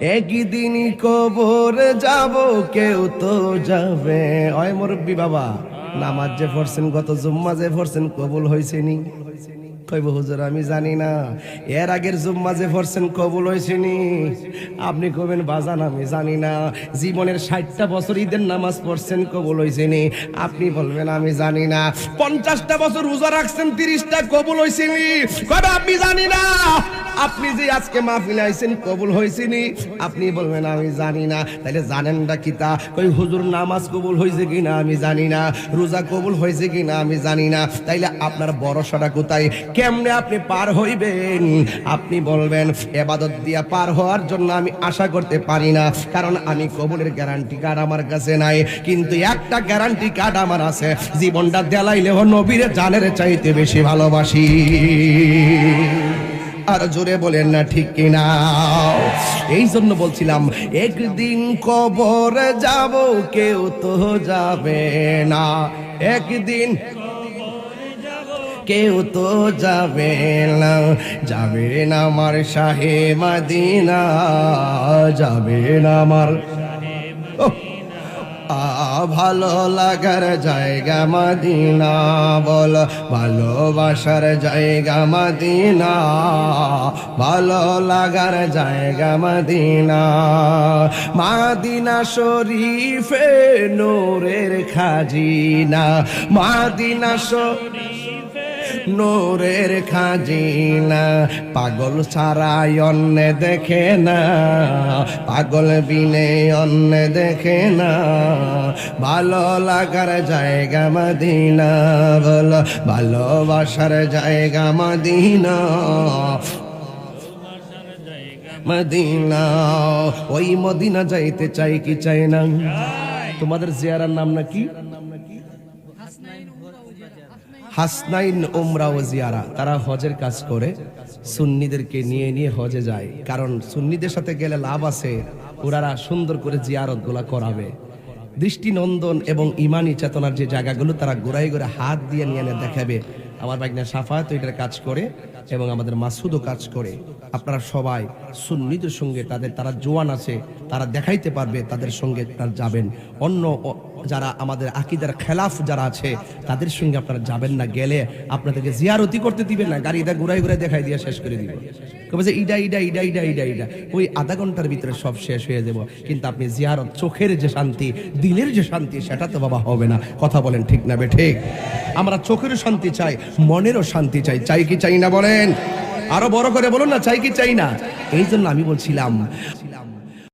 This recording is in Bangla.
একদিন কবর যাব, কেউ তো যাবে। অয় মুরব্বী বাবা, নামাজ যে পড়ছেন, গত জুম্মা যে পড়ছেন, কবুল হয়েছে কইব হুজুর, আমি জানি না। এর আগের জুম্মা যে পড়ছেন, কবুল হয়েছে নি আপনি কবেন বাজান, আমি জানি না। জীবনের ষাটটা বছর ঈদের নামাজ পড়ছেন, কবুল হয়েছে নি আপনি বলবেন, আমি জানি না। পঞ্চাশটা বছর রোজা রাখছেন, তিরিশটা কবুল হয়েছে নি কবে আপনি জানি না। আপনি যে আজকে মাহফিলে আইছেন, কবুল হয়েছিনি। আপনি বলবেন, আমি জানি না। তাহলে জানেন না কি তা? কই, হুজুর, নামাজ কবুল হয়েছে কিনা, আমি জানি না। রোজা কবুল হয়েছে কিনা, আমি জানি না। তাইলে আপনার ভরসাটা কোথায়? কেমনে আপনি পার হইবেন? আপনি বলবেন, এবাদত দিয়া পার হওয়ার জন্য আমি আশা করতে পারি না, কারণ আমি কবুলের গ্যারান্টি কার্ড আমার কাছে নাই। কিন্তু একটা গ্যারান্টি কার্ড আমার আছে, জীবনটা দেলাইলেও নবীর জানের চাইতে বেশি ভালোবাসি। আর জোরে বলেন না, ঠিক কিনা এই জন্য বলছিলাম, একদিন কবর যাব, কেউ তো যাবে না। একদিন কেউ তো যাবে না। যাবে না আমার শাহে মাদিনা, যাবে না আমার ভালো লাগার জায়গা মাদিনা, বল, ভালোবাসার জায়গা মাদিনা, ভালো লাগার জায়গা মাদিনা। মাদিনা শরীফে নোরের খাজিনা, মাদিনা শরীফ নোরের খাজিনা, পাগল সারাই অন্য দেখে না, পাগল বিনে অন্য দেখে না। ভালো লাগার জায়গা মদিনা, বল ভালোবাসার জায়গা মদিনা। মদিনা, ওই মদিনা যাইতে চাই কি চাই না? তোমাদের জিয়ারার নাম নাকি? হাসনাইন ওমরা ও জিয়ারা, তারা হজের কাজ করে, সুন্নিদেরকে নিয়ে নিয়ে হজে যায়। কারণ সুন্নিদের সাথে গেলে লাভ আছে, ওরারা সুন্দর করে জিয়ারতগুলা করাবে। দৃষ্টিনন্দন এবং ইমানি চেতনার যে জায়গাগুলো, তারা গোড়াই গোড়ে হাত দিয়ে নিয়ে এনে দেখাবে। আমার বাগনা সাফায়াত এটার কাজ করে এবং আমাদের মাসুদও কাজ করে। আপনারা সবাই সুন্নিদের সঙ্গে তাদের, তারা জোয়ান আছে, তারা দেখাইতে পারবে তাদের সঙ্গে তারা যাবেন। অন্য যারা আমাদের আকিদার খেলাফ যারা আছে, তাদের সঙ্গে আপনারা যাবেন না, গেলে আপনাদেরকে জিয়ারতি করতে দিবেন না গাড়িটা ঘুরাই ঘুরাই দেখাই দিয়ে শেষ করে দিবে। কবে যে ইডা ইডা ইডা ইডা ইডা ইডা, ওই আধা ঘণ্টার ভিতরে সব শেষ হয়ে যাব। কিন্তু আপনি জিয়ারত, চোখের যে শান্তি, দিলের যে শান্তি, সেটা তো বাবা হবে না। কথা বলেন ঠিক না বে ঠিক? আমরা চোখেরও শান্তি চাই, মনেরও শান্তি চাই। চাই কি, চাই না বলেন। আরও বড় করে বলুন না চাই কি চাই না? এই জন্য আমি বলছিলাম